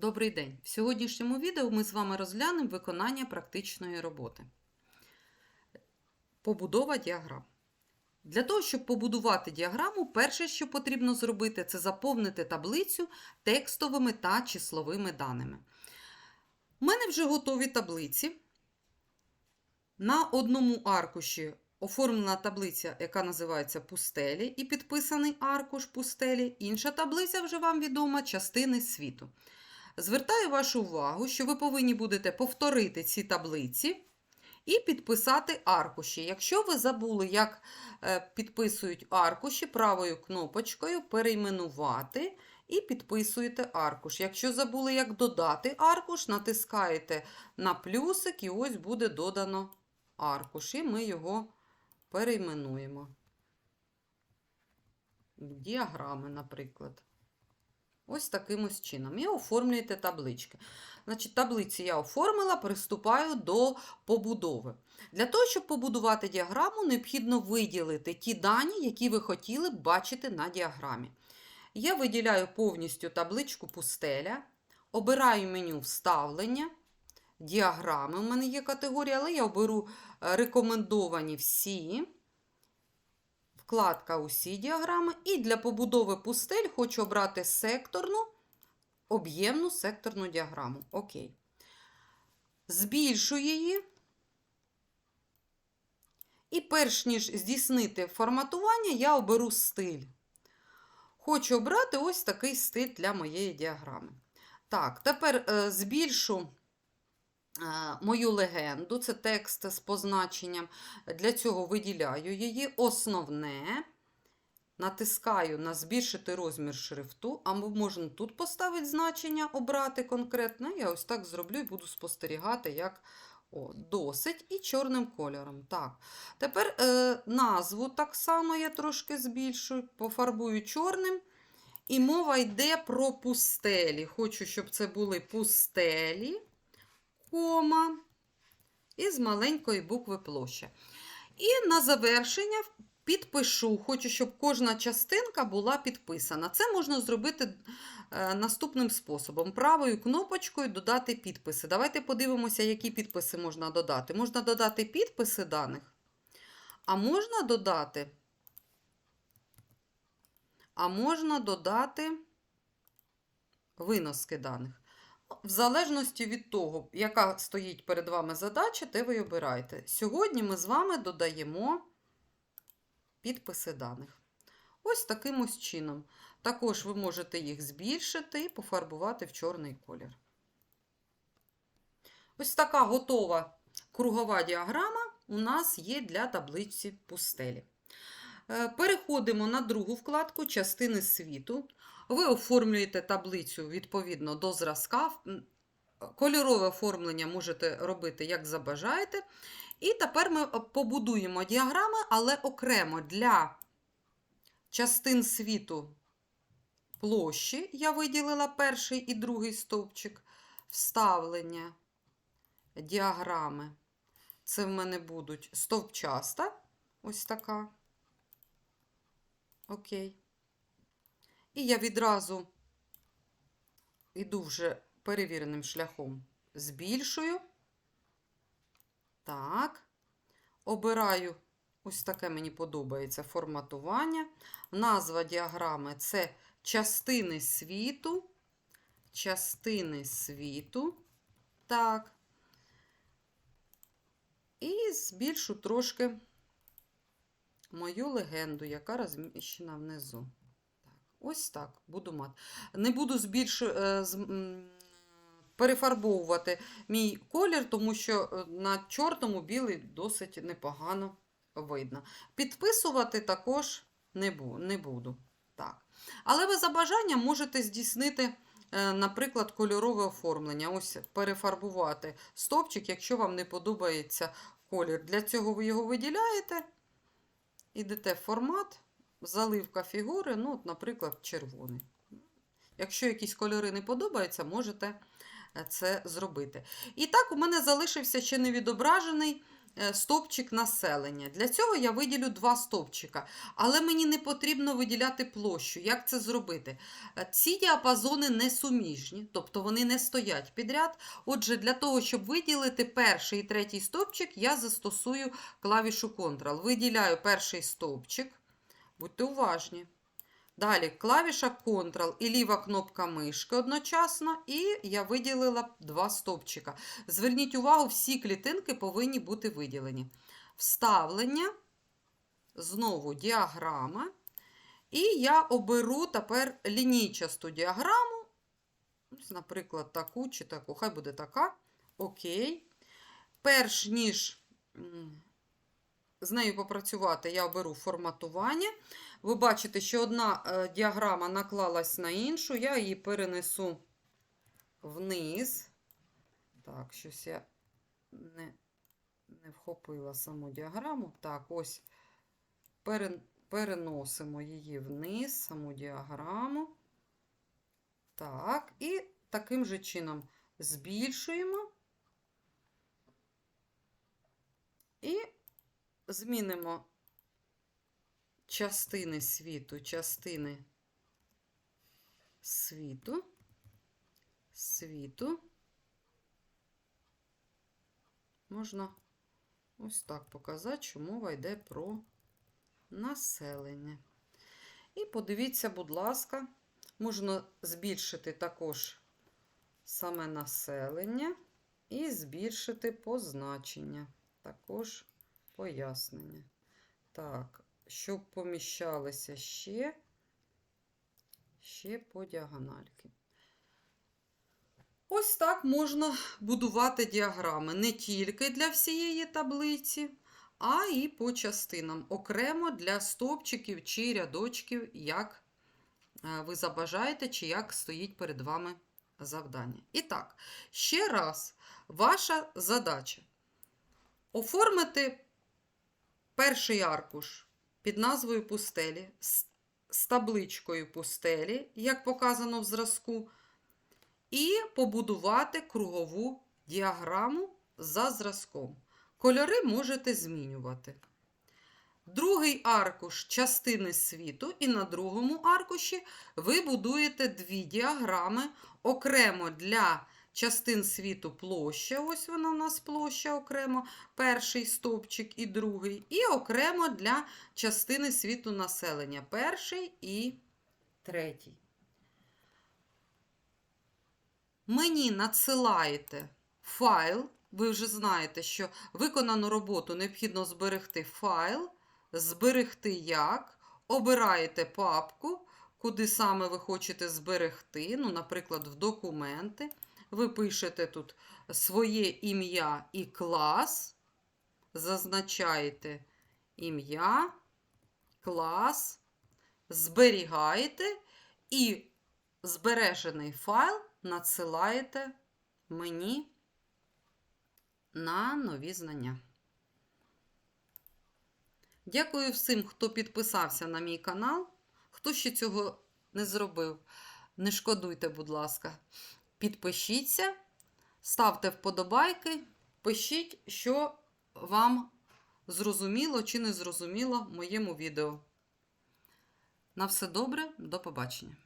Добрий день! В сьогоднішньому відео ми з вами розглянемо виконання практичної роботи. Побудова діаграм. Для того, щоб побудувати діаграму, перше, що потрібно зробити, це заповнити таблицю текстовими та числовими даними. У мене вже готові таблиці. На одному аркуші оформлена таблиця, яка називається пустелі, і підписаний аркуш пустелі. Інша таблиця вже вам відома частини світу. Звертаю вашу увагу, що ви повинні будете повторити ці таблиці і підписати аркуші. Якщо ви забули, як е, підписують аркуші, правою кнопочкою перейменувати і підписуєте аркуш. Якщо забули, як додати аркуш, натискаєте на плюсик і ось буде додано аркуш. І ми його перейменуємо. Діаграми, наприклад. Ось таким ось чином. І оформлюєте таблички. Значить, Таблиці я оформила, приступаю до побудови. Для того, щоб побудувати діаграму, необхідно виділити ті дані, які ви хотіли б бачити на діаграмі. Я виділяю повністю табличку пустеля, обираю меню вставлення, діаграми. У мене є категорія, але я оберу е, рекомендовані всі. Вкладка Усі діаграми. І для побудови пустель хочу обрати секторну, об'ємну секторну діаграму. Окей. Збільшую її. І перш ніж здійснити форматування, я оберу стиль. Хочу обрати ось такий стиль для моєї діаграми. Так, тепер е, збільшу мою легенду, це текст з позначенням. Для цього виділяю її. Основне. Натискаю на збільшити розмір шрифту, або можна тут поставити значення, обрати конкретне. Я ось так зроблю і буду спостерігати, як о, досить, і чорним кольором. Так. Тепер е, назву так само я трошки збільшую, пофарбую чорним. І мова йде про пустелі. Хочу, щоб це були пустелі, кома, і з маленької букви площа. І на завершення підпишу, хочу, щоб кожна частинка була підписана. Це можна зробити е, наступним способом: правою кнопочкою додати підписи. Давайте подивимося, які підписи можна додати. Можна додати підписи даних, а можна додати. А можна додати виноски даних. В залежності від того, яка стоїть перед вами задача, те ви обираєте. Сьогодні ми з вами додаємо підписи даних. Ось таким ось чином. Також ви можете їх збільшити і пофарбувати в чорний колір. Ось така готова кругова діаграма у нас є для таблиці пустелі. Е, Переходимо на другу вкладку частини світу. Ви оформлюєте таблицю відповідно до зразка. Кольорове оформлення можете робити, як забажаєте. І тепер ми побудуємо діаграми, але окремо для частин світу площі я виділила перший і другий стовпчик, вставлення діаграми. Це в мене будуть стовпчаста, ось така. Окей. І я відразу йду вже перевіреним шляхом, збільшую. Так. Обираю, ось таке мені подобається форматування. Назва діаграми це частини світу. Частини світу. Так. І збільшу трошки мою легенду, яка розміщена внизу. Ось так буду мати. Не буду збільшу, е, перефарбовувати мій колір, тому що е, на чорному білий досить непогано видно. Підписувати також не буду. Так. Але ви за бажанням можете здійснити. е, Наприклад, кольорове оформлення. Ось перефарбувати стовпчик, якщо вам не подобається колір. Для цього ви його виділяєте. Ідете в формат, заливка фігури, ну, от, наприклад, червоний. Якщо якісь кольори не подобаються, можете е, це зробити. І так, у мене залишився ще не відображений е, стовпчик населення. Для цього я виділю два стовпчика, але мені не потрібно виділяти площу. Як це зробити? Е, Ці діапазони не суміжні, тобто вони не стоять підряд. Отже, для того, щоб виділити перший і третій стовпчик, я застосую клавішу Ctrl. Виділяю перший стовпчик. Будьте уважні. Далі клавіша Ctrl і ліва кнопка мишки одночасно, і я виділила два стовпчика. Зверніть увагу, всі клітинки повинні бути виділені. Вставлення, знову діаграма. І я оберу тепер лінійчасту діаграму. Наприклад, таку чи таку. Хай буде така. Окей. Перш ніж з нею попрацювати, я оберу форматування. Ви бачите, що одна е, діаграма наклалась на іншу, я її перенесу вниз. Так, щось я не, не вхопила саму діаграму. Так, ось переносимо її вниз, саму діаграму. Так, і таким же чином збільшуємо і змінимо частини світу, частини світу, світу. Можна ось так показати, що мова йде про населення. І подивіться, будь ласка, можна збільшити також саме населення і збільшити позначення, також пояснення. Так, щоб поміщалися ще, ще по діагональки. Ось так можна будувати діаграми не тільки для всієї таблиці, а і по частинам, окремо для стовпчиків чи рядочків, як е, ви забажаєте, чи як стоїть перед вами завдання. І так, ще раз, ваша задача оформити перший аркуш під назвою пустелі з, табличкою пустелі, як показано в зразку, і побудувати кругову діаграму за зразком. Кольори можете змінювати. Другий аркуш частини світу, і на другому аркуші ви будуєте дві діаграми окремо для частин світу площа. Ось вона у нас площа окремо, перший стовпчик і другий, і окремо для частини світу населення, перший і третій. Мені надсилаєте файл. Ви вже знаєте, що виконану роботу необхідно зберегти файл, зберегти як, обираєте папку, куди саме ви хочете зберегти, ну, наприклад, в документи. Ви пишете тут своє ім'я і клас, зазначаєте ім'я, клас, зберігаєте і збережений файл надсилаєте мені на нові знання. Дякую всім, хто підписався на мій канал. Хто ще цього не зробив, не шкодуйте, будь ласка. Підпишіться, ставте вподобайки, пишіть, що вам зрозуміло чи не зрозуміло в моєму відео. На все добре, до побачення!